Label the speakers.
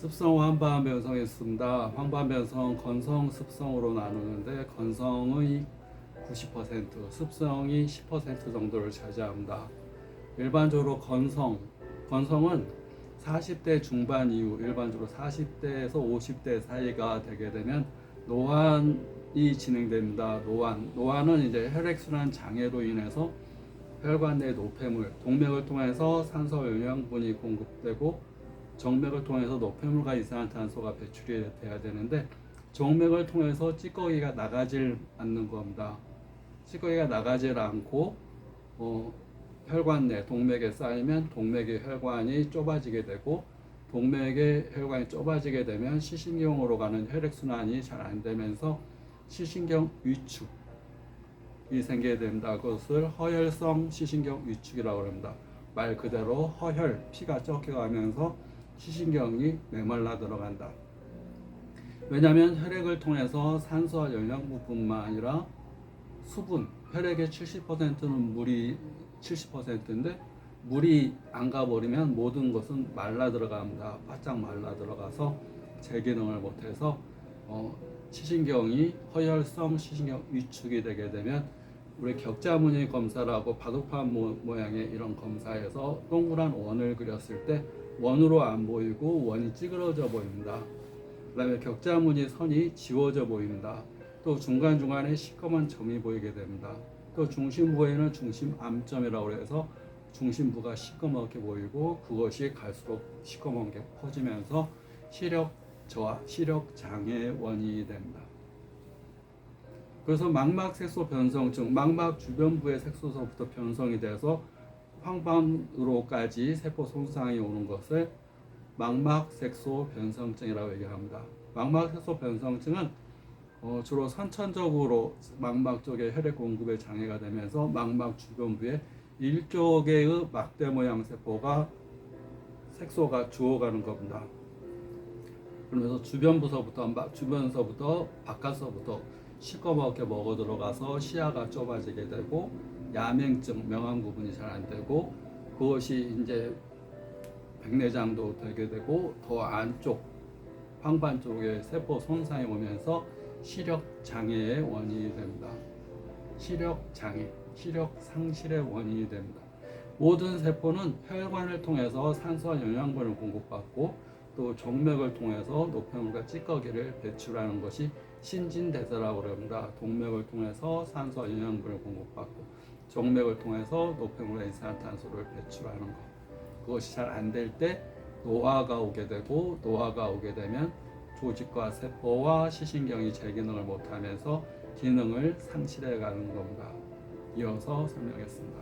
Speaker 1: 습성 환반 변성이 있습니다. 환반 변성 건성 습성으로 나누는데 건성의 90% 습성이 10% 정도를 차지합니다. 일반적으로 건성 건성은 40대 중반 이후 일반적으로 40대에서 50대 사이가 되게 되면 노환이 진행됩니다. 노환 노환은 이제 혈액순환 장애로 인해서 혈관 내 노폐물 동맥을 통해서 산소 영양분이 공급되고 정맥을 통해서 노폐물과 이산화탄소가 배출이 돼야 되는데 정맥을 통해서 찌꺼기가 나가질 않는 겁니다. 찌꺼기가 나가질 않고 어, 혈관 내 동맥에 쌓이면 동맥의 혈관이 좁아지게 되고 동맥의 혈관이 좁아지게 되면 시신경으로 가는 혈액 순환이 잘 안 되면서 시신경 위축이 생기게 됩니다. 그것을 허혈성 시신경 위축이라고 합니다. 말 그대로 허혈 피가 적게 가면서 시신경이 메말라 들어간다. 왜냐하면 혈액을 통해서 산소와 영양분뿐만 아니라 수분, 혈액의 70%는 물이 70%인데 물이 안 가버리면 모든 것은 말라 들어갑니다. 바짝 말라 들어가서 제 기능을 못해서 어, 시신경이 허혈성 시신경 위축이 되게 되면 우리 격자무늬 검사라고 바둑판 모, 모양의 이런 검사에서 동그란 원을 그렸을 때 원으로 안 보이고 원이 찌그러져 보입니다. 그 다음에 격자무늬 선이 지워져 보입니다. 또 중간중간에 시커먼 점이 보이게 됩니다. 또 중심부에는 중심 암점이라고 해서 중심부가 시커멓게 보이고 그것이 갈수록 시커먼 게 퍼지면서 시력 저하, 시력 장애의 원인이 됩니다. 그래서 망막 색소 변성증, 망막 주변부의 색소서부터 변성이 돼서 황반으로까지 세포 손상이 오는 것을 망막 색소 변성증이라고 얘기합니다. 망막 색소 변성증은 어, 주로 선천적으로 망막 쪽에 혈액 공급에 장애가 되면서 망막 주변부에 일조개의 막대 모양 세포가 색소가 주어가는 겁니다. 그러면서 주변부서부터 막 주변서부터 바깥서부터 시꺼멓게 먹어 들어가서 시야가 좁아지게 되고 야맹증 명암 구분이 잘 안 되고 그것이 이제 백내장도 되게 되고 더 안쪽 황반 쪽에 세포 손상이 오면서 시력 장애의 원인이 됩니다. 시력 장애, 시력 상실의 원인이 됩니다. 모든 세포는 혈관을 통해서 산소와 영양분을 공급받고 또 정맥을 통해서 노폐물과 찌꺼기를 배출하는 것이 신진대사라고 합니다. 동맥을 통해서 산소와 영양분을 공급받고 정맥을 통해서 노폐물과 이산화탄소를 배출하는 것. 그것이 잘 안 될 때 노화가 오게 되고 노화가 오게 되면 조직과 세포와 시신경이 제 기능을 못하면서 기능을 상실해 가는 겁니다. 이어서 설명했습니다.